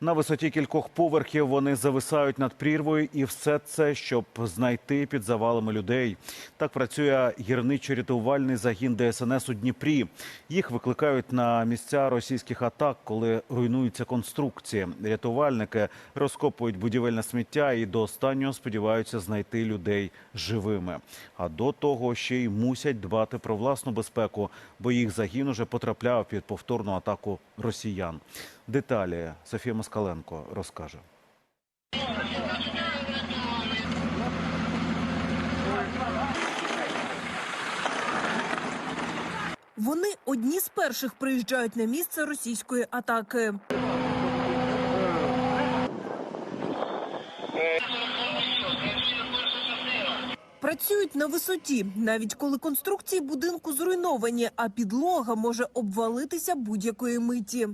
На висоті кількох поверхів вони зависають над прірвою, і все це, щоб знайти під завалами людей. Так працює гірничо-рятувальний загін ДСНС у Дніпрі. Їх викликають на місця російських атак, коли руйнуються конструкції. Рятувальники розкопують будівельне сміття і до останнього сподіваються знайти людей живими. А до того ще й мусять дбати про власну безпеку, бо їх загін уже потрапляв під повторну атаку росіян. Деталі Софія Москаленко розкаже. Вони одні з перших приїжджають на місце російської атаки. Працюють на висоті, навіть коли конструкції будинку зруйновані, а підлога може обвалитися будь-якої миті.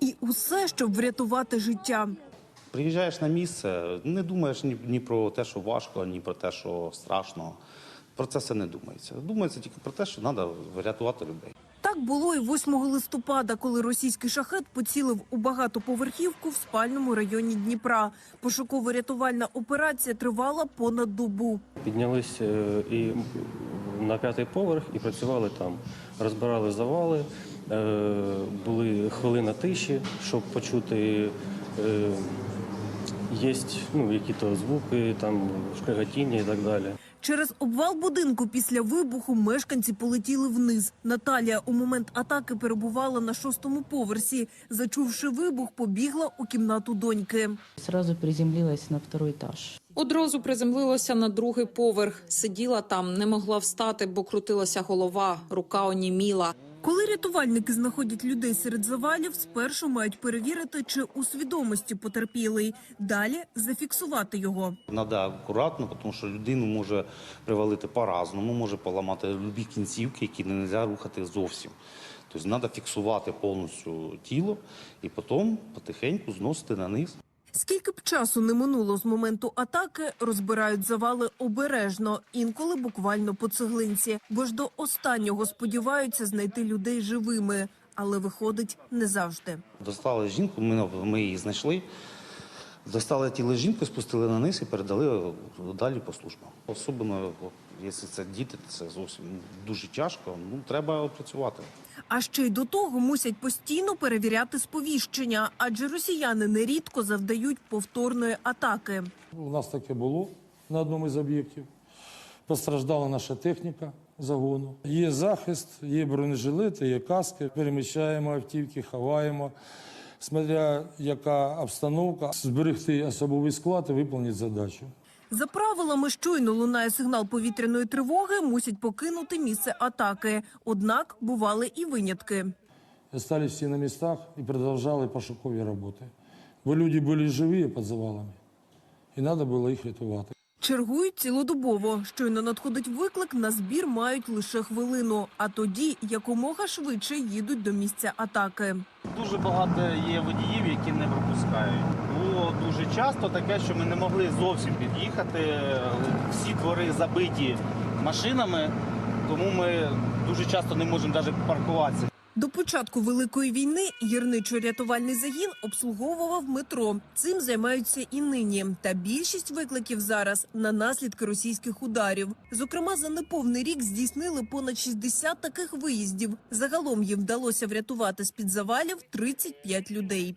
І усе, щоб врятувати життя. Приїжджаєш на місце, не думаєш ні, ні про те, що важко, ні про те, що страшно. Про це все не думається. Думається тільки про те, що треба врятувати людей. Так було і 8 листопада, коли російський шахет поцілив у багатоповерхівку в спальному районі Дніпра. Пошуково-рятувальна операція тривала понад добу. Піднялись е, і на п'ятий поверх і працювали там. Розбирали завали, е, були хвилина тиші, щоб почути е, є ну, які-то звуки, там шкриготіння і так далі. Через обвал будинку після вибуху мешканці полетіли вниз. Наталія у момент атаки перебувала на шостому поверсі. Зачувши вибух, побігла у кімнату доньки. Сразу приземлилась на второй этаж. Одразу приземлилася на другий поверх. Сиділа там, не могла встати, бо крутилася голова, рука оніміла. Коли рятувальники знаходять людей серед завалів, спершу мають перевірити, чи у свідомості потерпілий. Далі зафіксувати його. Треба акуратно, тому що людину може привалити по-разному, може поламати любі кінцівки, які не можна рухати зовсім. Тобто треба фіксувати повністю тіло і потім потихеньку зносити на низ. Скільки б часу не минуло з моменту атаки, розбирають завали обережно, інколи буквально по цеглинці, бо ж до останнього сподіваються знайти людей живими, але виходить не завжди. Достали жінку, ми, ми її знайшли. Достали тіло жінки, спустили на низ і передали далі по службам. Особливо, якщо це діти, це зовсім дуже тяжко. Ну, треба працювати. А ще й до того мусять постійно перевіряти сповіщення, адже росіяни нерідко завдають повторної атаки. У нас таке було на одному із об'єктів. Постраждала наша техніка загону. Є захист, є бронежилети, є каски. Переміщаємо автівки, ховаємо. Смотря яка обстановка, зберегти особовий склад і виконати задачу. За правилами, щойно лунає сигнал повітряної тривоги, мусять покинути місце атаки. Однак бували і винятки. Остались всі на містах і продовжували пошукові роботи. Бо люди були живі під завалами, і треба було їх рятувати. Чергують цілодобово. Щойно надходить виклик, на збір мають лише хвилину. А тоді якомога швидше їдуть до місця атаки. Дуже багато є водіїв, які не пропускають. Було дуже часто таке, що ми не могли зовсім під'їхати. Всі двори забиті машинами, тому ми дуже часто не можемо навіть паркуватися. До початку великої війни гірничо-рятувальний загін обслуговував метро. Цим займаються і нині. Та більшість викликів зараз на наслідки російських ударів. Зокрема, за неповний рік здійснили понад 60 таких виїздів. Загалом їм вдалося врятувати з під завалів 35 людей.